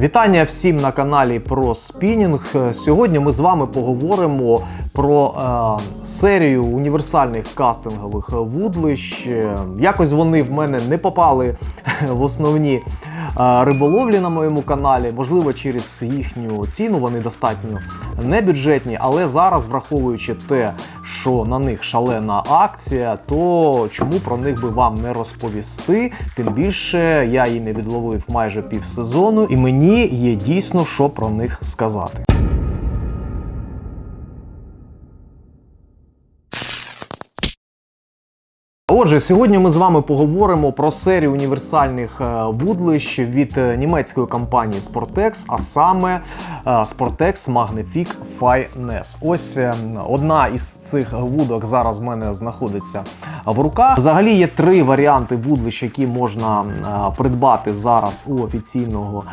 Вітання всім на каналі про спінінг. Сьогодні ми з вами поговоримо про е, серію універсальних кастингових вудлищ. Якось вони в мене не попали в основні риболовлі на моєму каналі. Можливо, через їхню ціну вони достатньо небюджетні, але зараз, враховуючи те, що на них шалена акція, то чому про них би вам не розповісти? Тим більше я її не відловив майже півсезону, і мені є дійсно що про них сказати. Отже, сьогодні ми з вами поговоримо про серію універсальних е, вудлищ від е, німецької компанії Sportex, а саме е, Sportex Magnific Finesse. Ось одна із цих вудок зараз в мене знаходиться в руках. Взагалі є три варіанти вудлищ, які можна придбати зараз у офіційного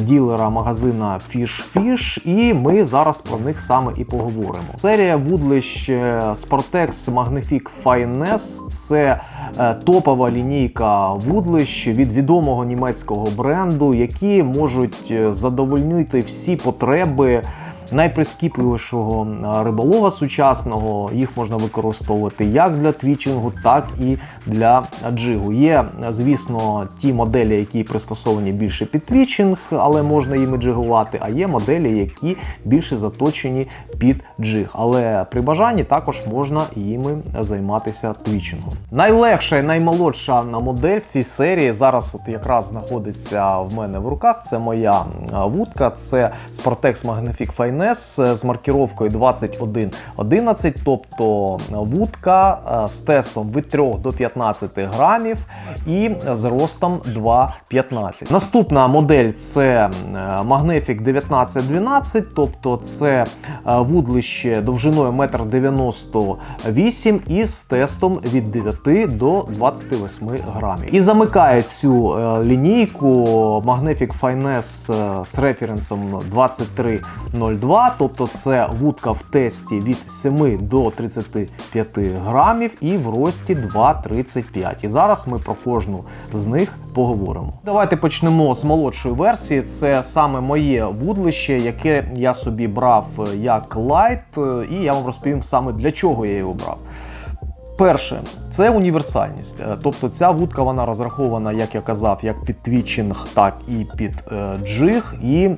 ділера магазина Fish Fish, і ми зараз про них саме і поговоримо. Серія вудлищ Sportex Magnific Finesse – це е, топова лінійка вудлищ від відомого німецького бренду, які можуть е, задовольнити всі потреби. Найприскіпливішого е, риболова сучасного їх можна використовувати як для твічингу, так і для джигу. Є, звісно, ті моделі, які пристосовані більше під твічинг, але можна їми джигувати. А є моделі, які більше заточені під джиг. Але при бажанні також можна їми займатися твічингом. Найлегша і наймолодша модель в цій серії зараз, от якраз знаходиться в мене в руках. Це моя е, вудка, це Sportex Magnific Finesse з маркіровкою 2111, тобто вудка е, з тестом від 3 до 15 грамів і з ростом 2,15. Наступна модель це е, Magnific 1912, тобто це е, вудлище довжиною 1,98 м і з тестом від 9 до 28 грамів. І замикає цю е, лінійку Magnific Finesse е, з референсом 2302, тобто це вудка в тесті від 7 до 35 грамів і в рості 2,35. І зараз ми про кожну з них поговоримо. Давайте почнемо з молодшої версії. Це саме моє вудлище, яке я собі брав е, як лайт, е, і я вам розповім саме для чого я його брав. Перше, це універсальність. Е, Тобто ця вудка вона розрахована, як я казав, як під твічинг, так і під джиг. І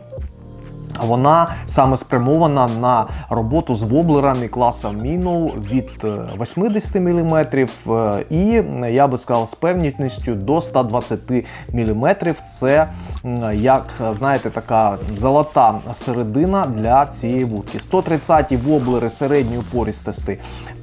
вона саме спрямована на роботу з воблерами класа Міноу від е, 80 мм і я би сказав з певністю до 120 мм. Це як знаєте, така золота середина для цієї вудки. 130 воблери середньої пористості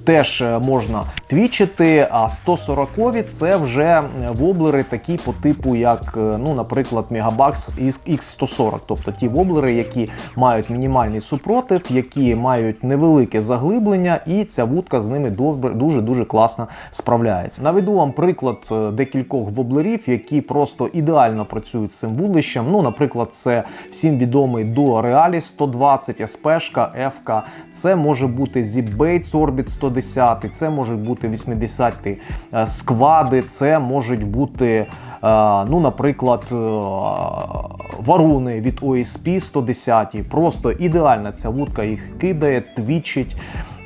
теж е, можна твічити, а 140 це вже воблери такі по типу, як, е, ну, наприклад, Megabax X140, тобто ті воблери, які мають мінімальний супротив, які мають невелике заглиблення, і ця вудка з ними добре, дуже дуже класно справляється. Наведу вам приклад е, декількох воблерів, які просто ідеально працюють з цим вудлищем. Ну, наприклад, це всім відомий Duo Realis 120, SP-шка, F-ка. Це може бути Zip-Baits Orbit 110, це можуть бути 80-ті сквади, це можуть бути, е, ну, наприклад, е, варуни від OSP 110. Просто ідеальна ця вудка їх кидає, твічить.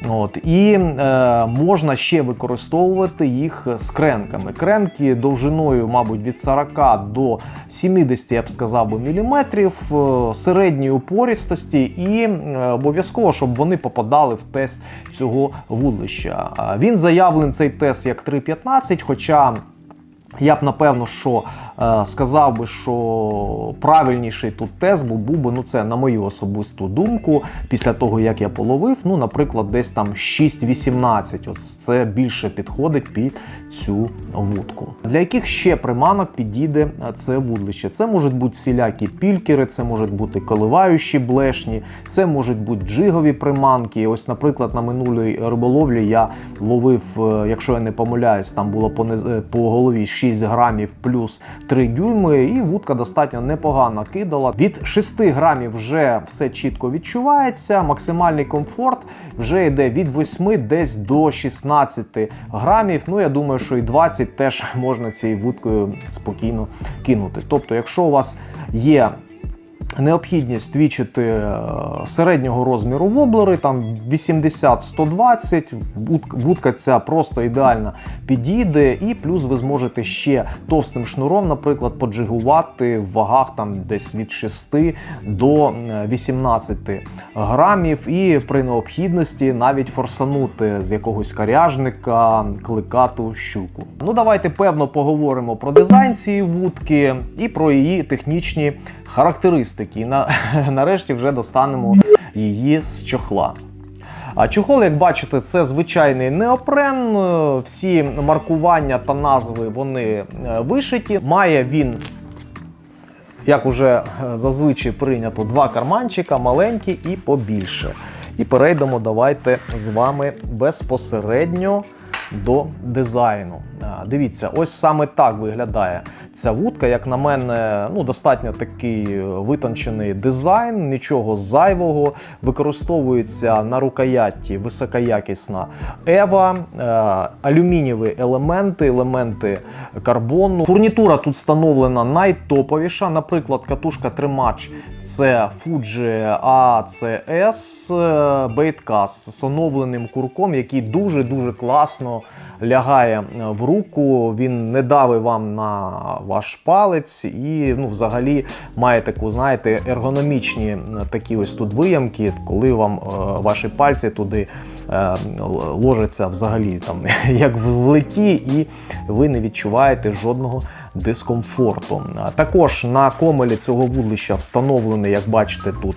От і е, можна ще використовувати їх з кренками. Кренки довжиною, мабуть, від 40 до 70, я б сказав би, міліметрів, е, середньої упорістості, і е, обов'язково, щоб вони попадали в тест цього вудлища. А Він заявлений цей тест як 3.15, хоча. Я б напевно, що е, сказав би, що правильніший тут тест був, був би, ну це на мою особисту думку, після того як я половив, ну, наприклад, десь там 6-18. От це більше підходить під цю вудку. Для яких ще приманок підійде е, це вудлище? Це можуть бути всілякі пількери, це можуть бути коливаючі блешні, це можуть бути джигові приманки. Ось, наприклад, на минулій риболовлі я ловив, е, якщо я не помиляюсь, там було е, по голові 6 грамів плюс 3 дюйми, і вудка достатньо непогано кидала. Від 6 грамів вже все чітко відчувається. Максимальний комфорт вже йде від 8 десь до 16 грамів. Ну, я думаю, що і 20 теж можна цією вудкою спокійно кинути. Тобто, якщо у вас є Необхідність твічити е, середнього розміру воблери, там 80-120, вуд- вудка ця просто ідеально підійде, і плюс ви зможете ще товстим шнуром, наприклад, поджигувати в вагах там десь від 6 до е, 18 грамів, і при необхідності навіть форсанути з якогось коряжника кликату щуку. Ну давайте певно поговоримо про дизайн цієї вудки і про її технічні характеристики. І на, нарешті вже достанемо її з чохла. А чохол, як бачите, це звичайний неопрен. Е, Всі маркування та назви вони е, вишиті. Має він, як уже е, зазвичай прийнято, два карманчика, маленький і побільше. І перейдемо давайте з вами безпосередньо до дизайну. Дивіться, ось саме так виглядає ця вудка. Як на мене, ну достатньо такий е, витончений дизайн, нічого зайвого. Використовується на рукоятті високоякісна ева, е, алюмінієві елементи, елементи карбону. Фурнітура тут встановлена найтоповіша. Наприклад, катушка тримач це Fuji ACS е, з оновленим курком, який дуже дуже класно лягає е, в руку. Він не давить вам на ваш палець і ну, взагалі має таку, знаєте, ергономічні е, такі ось тут виямки, коли вам е, ваші пальці туди е, ложаться взагалі там як в леті, і ви не відчуваєте жодного дискомфорту. Також на комелі цього вудлища встановлений, як бачите, тут.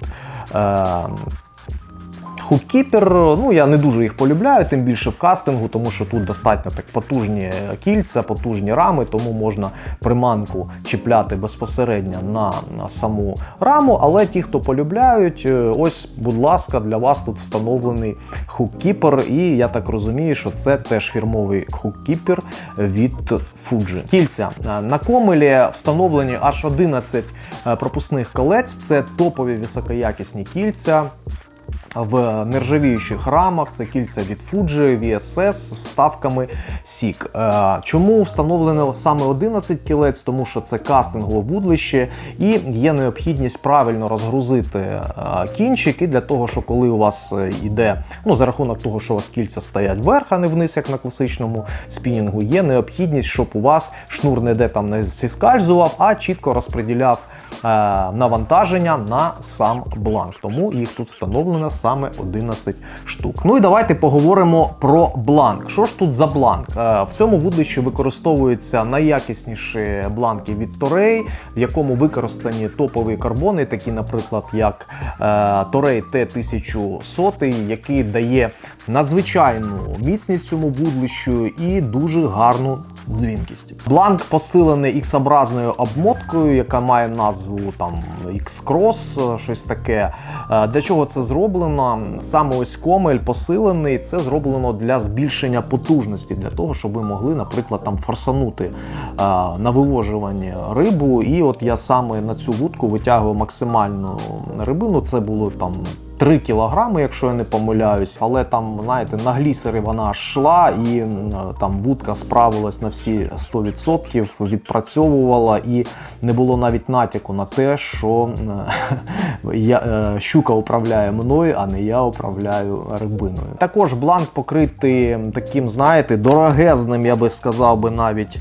Хуккіпер, ну я не дуже їх полюбляю, тим більше в кастингу, тому що тут достатньо так потужні кільця, потужні рами, тому можна приманку чіпляти безпосередньо на, на саму раму. Але ті, хто полюбляють, е, ось, будь ласка, для вас тут встановлений хуккіпер, і я так розумію, що це теж фірмовий хуккіпер від Fuji. Кільця Е, на комелі встановлені аж 11 е, пропускних колець. Це топові високоякісні кільця в нержавіючих рамах. Це кільця від Fuji, VSS з вставками SIG. Е, Чому встановлено саме 11 кілець? Тому що це кастингове вудлище і є необхідність правильно розгрузити е, кінчики для того, що коли у вас е, йде, ну за рахунок того, що у вас кільця стоять вверх, а не вниз, як на класичному спінінгу, є необхідність, щоб у вас шнур не де там не зіскальзував, а чітко розподіляв навантаження на сам бланк. Тому їх тут встановлено саме 11 штук. Ну і давайте поговоримо про бланк. Що ж тут за бланк? Е, В цьому вудлищі використовуються найякісніші бланки від Toray, в якому використані топові карбони, такі, наприклад, як е, Toray T1100, який дає надзвичайну міцність цьому вудлищу і дуже гарну дзвінкість. Бланк посилений X-образною обмоткою, яка має назву там X-Cross, щось таке. Е, Для чого це зроблено? Саме ось комель посилений, це зроблено для збільшення потужності, для того, щоб ви могли, наприклад, там форсанути е, на вивожуванні рибу. І от я саме на цю вудку витягував максимальну рибину. Це було там 3 кілограми, якщо я не помиляюсь, але там, знаєте, на глісери вона йшла, і там вудка справилась на всі 100%, відпрацьовувала, і не було навіть натяку на те, що я, е, щука управляє мною, а не я управляю рибиною. Також бланк покритий таким, знаєте, дорогезним, я би сказав би навіть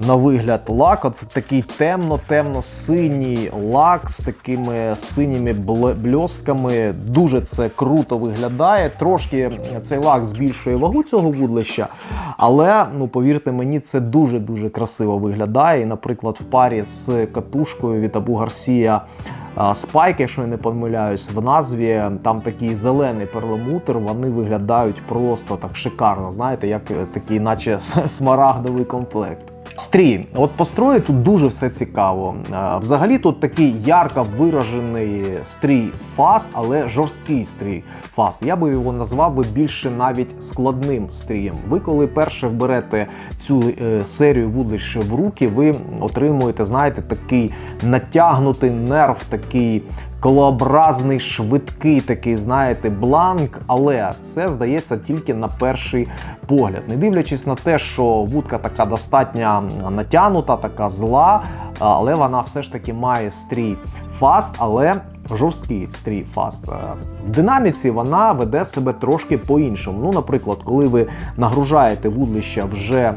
на вигляд лак. Це такий темно-темно-синій лак з такими синіми бльостками. Дуже це круто виглядає. Трошки цей лак збільшує вагу цього вудлища, але ну повірте мені, це дуже-дуже красиво виглядає. І, наприклад, в парі з катушкою від Абу Гарсія. Спайк, якщо я не помиляюсь, в назві там такий зелений перламутр, вони виглядають просто так шикарно, знаєте, як такий, наче смарагдовий комплект. Стрій, от по тут дуже все цікаво. Е, Взагалі тут такий ярко виражений стрій фаст, але жорсткий стрій фаст. Я би його назвав би більше навіть складним стрієм. Ви коли перше вберете цю е, серію вудлищ в руки, ви отримуєте, знаєте, такий натягнутий нерв, такий колообразний, швидкий такий, знаєте, бланк, але це здається тільки на перший погляд. Не дивлячись на те, що вудка така достатньо натягнута, така зла, але вона все ж таки має стрій фаст, але жорсткий стрій фаст. Е, В динаміці вона веде себе трошки по-іншому. Ну, наприклад, коли ви нагружаєте вудлища вже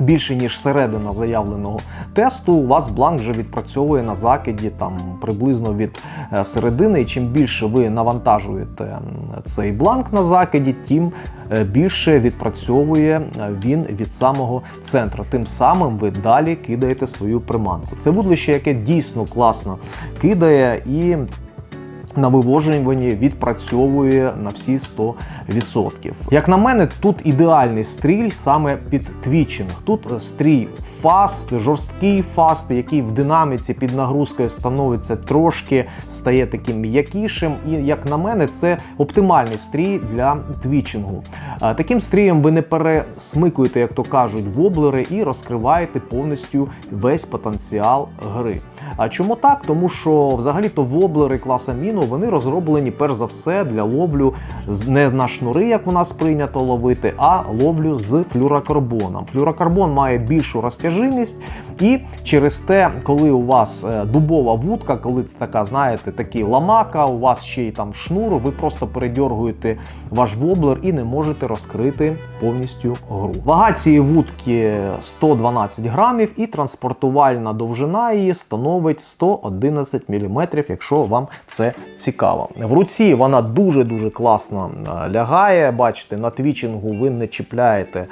більше ніж середина заявленого тесту, у вас бланк вже відпрацьовує на закиді там приблизно від е, середини. І чим більше ви навантажуєте цей бланк на закиді, тим е, більше відпрацьовує е, він від самого центру. Тим самим ви далі кидаєте свою приманку. Це вудлище, яке дійсно класно кидає і на вивожуванні відпрацьовує на всі 100%. Як на мене, тут ідеальний стріль саме під твічинг. Тут стрій фаст, жорсткий фаст, який в динаміці під нагрузкою становиться трошки, стає таким м'якішим. І як на мене, це оптимальний стрій для твічингу. Таким стрієм ви не пересмикуєте, як то кажуть, воблери і розкриваєте повністю весь потенціал гри. А чому так? Тому що взагалі-то воблери класа міну вони розроблені перш за все для ловлю не на шнури, як у нас прийнято ловити, а ловлю з флюрокарбоном. Флюрокарбон має більшу розтяжимість, і через те, коли у вас е, дубова вудка, коли це така, знаєте, такий ламака, у вас ще й там шнур, ви просто передьоргуєте ваш воблер і не можете розкрити повністю гру. Вага цієї вудки 112 грамів, і транспортувальна довжина її становить 111 мм, якщо вам це цікаво. В руці вона дуже-дуже класно е, лягає. Бачите, на твічингу ви не чіпляєте.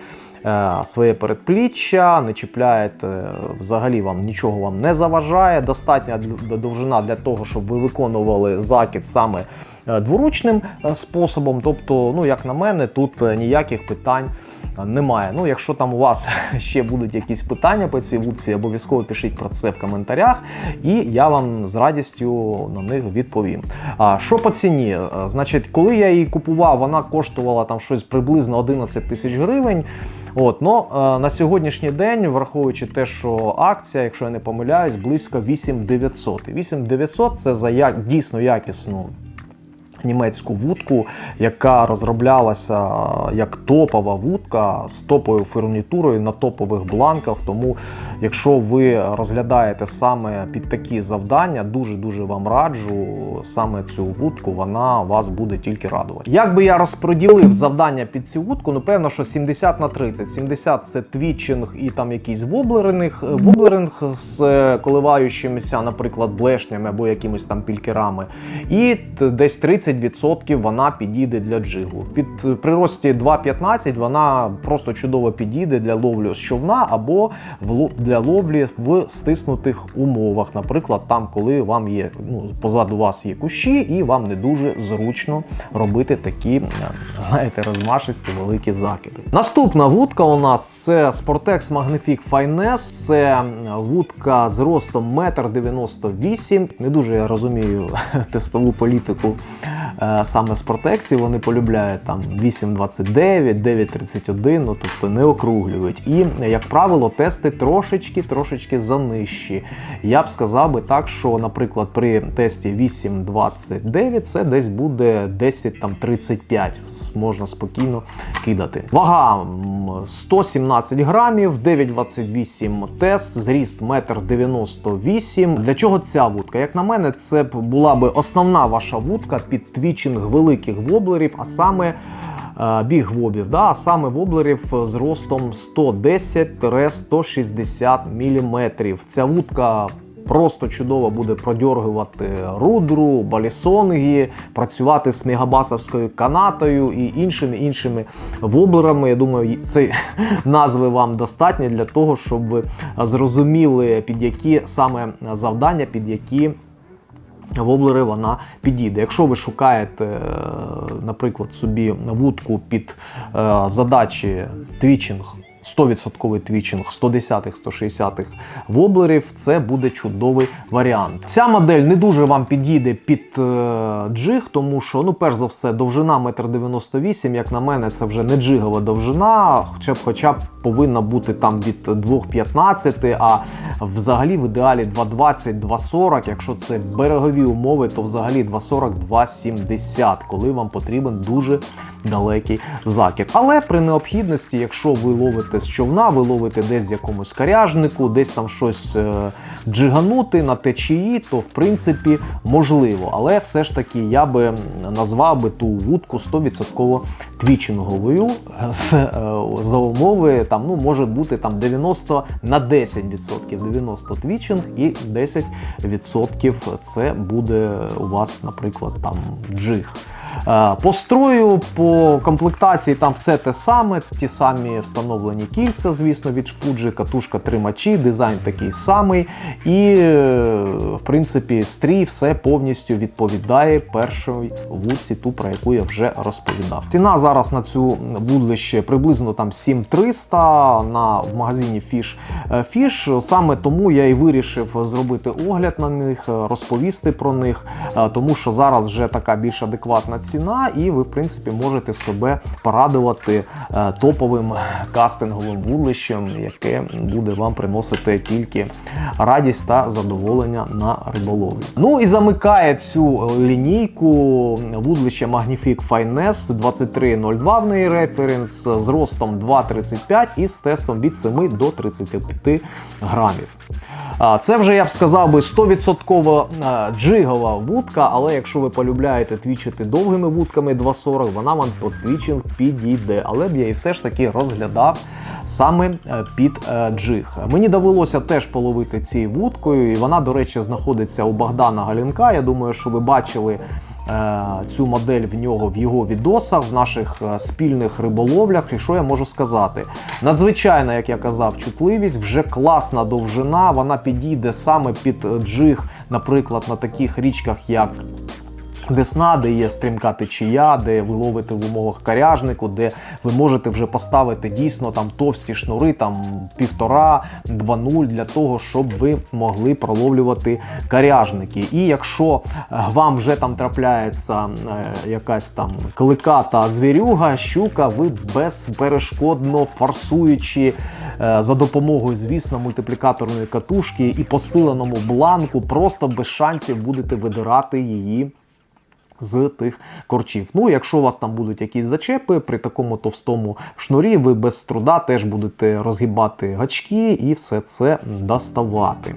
Е, Своє передпліччя, не чіпляєте, е, взагалі вам нічого вам не заважає. Достатня довжина для того, щоб ви виконували закид саме е, дворучним способом. Тобто, ну як на мене, тут ніяких питань немає. Ну, якщо там у вас ще будуть якісь питання по цій вудці, обов'язково пишіть про це в коментарях, і я вам з радістю на них відповім. А що по ціні? Значить, коли я її купував, вона коштувала там щось приблизно 11 тисяч гривень. От, ну, е, на сьогоднішній день, враховуючи те, що акція, якщо я не помиляюсь, близько 8900. 8900 це за як, дійсно якісну німецьку вудку, яка розроблялася як топова вудка з топовою фурнітурою на топових бланках. Тому, якщо ви розглядаєте саме під такі завдання, дуже дуже вам раджу саме цю вудку, вона вас буде тільки радувати. Як би я розподілив завдання під цю вудку, ну певно, що 70 на 30. 70 це твічинг і там якийсь воблеринг, воблеринг з е, коливаючимися, наприклад, блешнями або якимись там пількерами. І десь 30% вона підійде для джигу. Під е, при рості 2,15 вона просто чудово підійде для ловлі з човна або в для ловлі в стиснутих умовах. Наприклад, там, коли вам є ну, позаду вас є кущі, і вам не дуже зручно робити такі, е, знаєте, розмашисті великі закиди. Наступна вудка у нас це Sportex Magnific Finesse. Це вудка з ростом 1,98 м. Не дуже я розумію тестову політику е, саме Спортексі. Вони полюбляють там 8,29, 9,31, ну тобто не округлюють. І, як правило, тести трошечки, трошечки занижчі. Я б сказав би так, що, наприклад, при тесті 8,29 це десь буде 10 там 35. Можна спокійно кидати. Вага 117 грамів, 9,28 тест, зріст 1,98 м. Для чого ця вудка? Як на мене, це була би основна ваша вудка під твічинг великих воблерів, а саме е, біг-вобів, да, а саме воблерів з ростом 110-160 мм. Ця вудка просто чудово буде продьоргувати рудру, балісонги, працювати з мегабасовською канатою і іншими іншими воблерами. Я думаю, це назви вам достатні для того, щоб ви зрозуміли, під які саме завдання, під які воблери вона підійде. Якщо ви шукаєте, е, наприклад, собі вудку під е, задачі твічинг. 100% твічинг 110-х, 160-х воблерів це буде чудовий варіант. Ця модель не дуже вам підійде під е, джиг, тому що, ну, перш за все, довжина 1,98 м, як на мене, це вже не джигова довжина, хоча б хоча б повинна бути там від 2,15, а взагалі в ідеалі 2,20, 2,40. Якщо це берегові умови, то взагалі 2,40, 2,70, коли вам потрібен дуже далекий закид. Але при необхідності, якщо ви ловите з човна, ви ловите десь в якомусь каряжнику, десь там щось е, джиганути на течії, то в принципі можливо. Але все ж таки я би назвав би ту вудку 100% твічинговою з, е, за умови там ну може бути там 90 на 10%. 90 твічинг і 10% це буде у вас, наприклад, там джиг. Е, По строю, по комплектації там все те саме, ті самі встановлені кільця, звісно, від Fuji, катушка тримачі, дизайн такий самий. І, е, в принципі, стрій все повністю відповідає першій вудці, ту, про яку я вже розповідав. Ціна зараз на цю вудлище приблизно там 7300 на в магазині Fish Fish. Саме тому я і вирішив зробити огляд на них, е, розповісти про них, е, тому що зараз вже така більш адекватна ціна, і ви, в принципі, можете себе порадувати е, топовим кастинговим вудлищем, яке буде вам приносити тільки радість та задоволення на риболовлі. Ну і замикає цю лінійку вудлище Magnific Finesse 2302 в неї референс з ростом 2,35 і з тестом від 7 до 35 грамів. А, Це вже я б сказав би 100% е, джигова вудка, але якщо ви полюбляєте твічити довгими вудками 2,40, вона вам під твічинг підійде. Але б я і все ж таки розглядав саме е, під е, джиг. Мені довелося теж половити цією вудкою, і вона, до речі, знаходиться у Богдана Галінка. Я думаю, що ви бачили. Е, Цю модель в нього в його відосах, в наших е, спільних риболовлях. І що я можу сказати? Надзвичайна, як я казав, чутливість, вже класна довжина. Вона підійде саме під джиг, наприклад, на таких річках, як Десна, де є стрімка течія, де ви ловите в умовах каряжнику, де ви можете вже поставити дійсно там товсті шнури, там півтора, 2-0 для того, щоб ви могли проловлювати каряжники. І якщо е, вам вже там трапляється е, якась там кликата звірюга, щука, ви безперешкодно форсуючи е, за допомогою, звісно, мультиплікаторної катушки і посиленому бланку, просто без шансів будете видирати її з тих корчів. Ну, якщо у вас там будуть якісь зачепи, при такому товстому шнурі ви без труда теж будете розгибати гачки і все це доставати.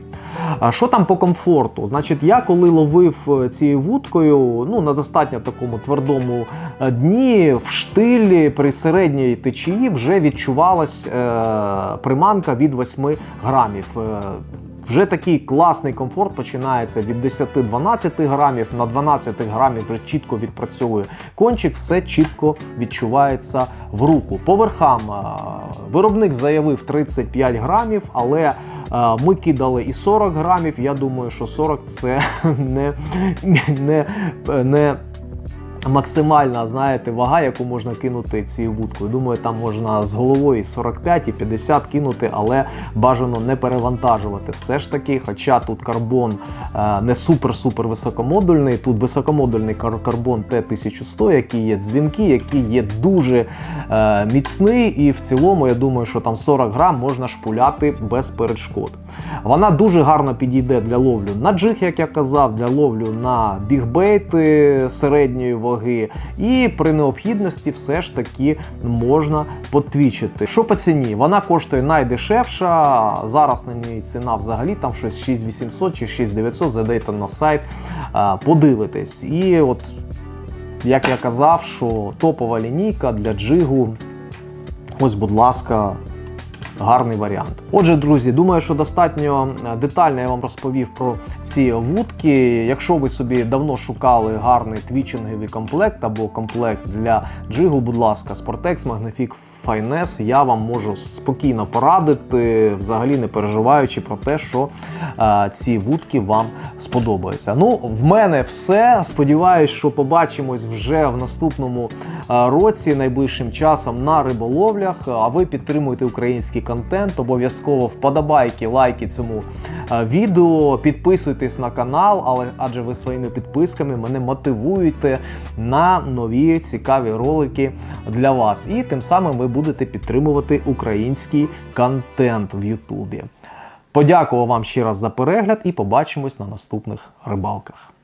А що там по комфорту? Значить, я коли ловив е, цією вудкою, ну на достатньо такому твердому е, дні, в штилі при середній течії вже відчувалась е, приманка від 8 грамів. Е, вже такий класний комфорт починається від 10-12 грамів на 12 грамів вже чітко відпрацьовує кончик, все чітко відчувається в руку. По верхам е, виробник заявив 35 грамів, але е, ми кидали і 40 грамів. Я думаю, що 40 це не, не, не максимальна, знаєте, вага, яку можна кинути цією вудкою. Думаю, там можна з головою 45 і 50 кинути, але бажано не перевантажувати. Все ж таки, хоча тут карбон е, не супер-супер високомодульний, тут високомодульний кар- карбон Т1100, який є дзвінки, який є дуже е, міцний, і в цілому, я думаю, що там 40 грам можна шпуляти без перешкод. Вона дуже гарно підійде для ловлю на джиг, як я казав, для ловлю на бігбейти середньої ваги, і при необхідності все ж таки можна потвічити. Що по ціні? Вона коштує найдешевша. Зараз на ній ціна взагалі там щось 6800 чи 6900. Зайдете на сайт, подивитесь. І от як я казав, що топова лінійка для джигу. Ось, будь ласка, гарний варіант. Отже, друзі, думаю, що достатньо е, детально я вам розповів про ці вудки. Якщо ви собі давно шукали гарний твічинговий комплект або комплект для джигу, будь ласка, Sportex Magnific Finesse, я вам можу спокійно порадити, взагалі не переживаючи про те, що е, ці вудки вам сподобаються. Ну, в мене все. Сподіваюсь, що побачимось вже в наступному е, році, найближчим часом на риболовлях. А ви підтримуєте український контент. Обов'язково вподобайки, лайки цьому е, відео. Підписуйтесь на канал, але адже ви своїми підписками мене мотивуєте на нові цікаві ролики для вас. І тим самим ви будете підтримувати український контент в Ютубі. Подякував вам ще раз за перегляд і побачимось на наступних рибалках.